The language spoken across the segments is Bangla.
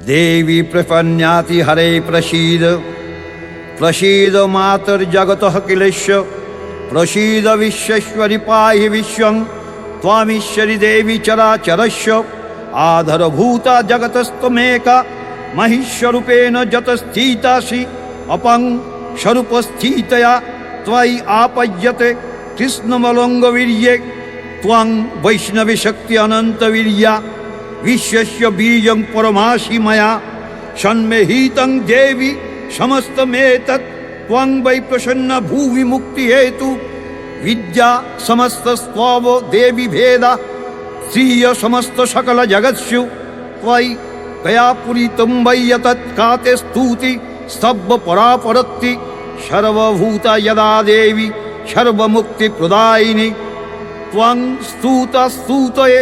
देवी प्रपन्याति हरे प्रसीद प्रसीद मातर्जगतः किलेश्व प्रसीद विश्वेश्वरि पाहि विश्वं त्वामीश्वरि देवी चराचरस्य आधरभूता जगतस्त्वमेका महिष्वरूपेण जतस्थितासि अपं स्वरूपस्थितया त्वयि आपद्यते कृष्णमलङ्गवीर्ये त्वं वैष्णवीशक्ति अनन्तवीर्या বিশ্বস্য বীজং পরমাশি মায়া সন্মেহিতং দেবী সমস্ত মেতৎ ত্বং বৈ প্রসন্ন ভূমি মুক্তি হেতু বিদ্যা সমস্ত স্তব দেবী ভেদ শ্রীয় সমস্ত সকল জগৎসু ত্বই কয়া পুরিতম বৈ যতৎ কাতে স্তুতি স্তব্ব পরাপরত্তি সর্বভূত যদা দেবী সর্বমুক্তি প্রদায়িনী ত্বং স্তুত স্তুতয়ে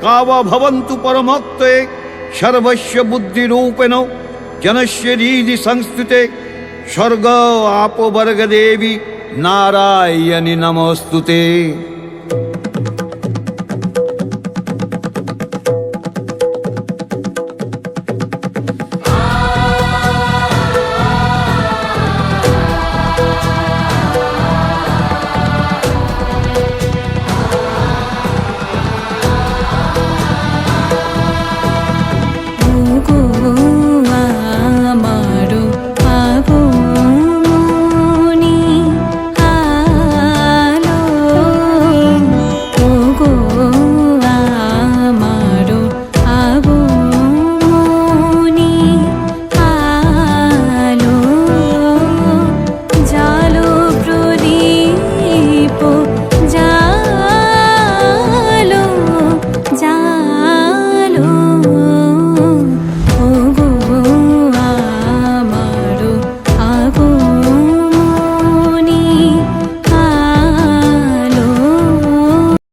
কাবা ভবন্তু পরমত্বে সর্বস্ব বুদ্ধিরূপেণ জনশ্বরীদি সংস্তুতে স্বর্গ আপবর্গ দেবী নারায়ণী নমস্তুতে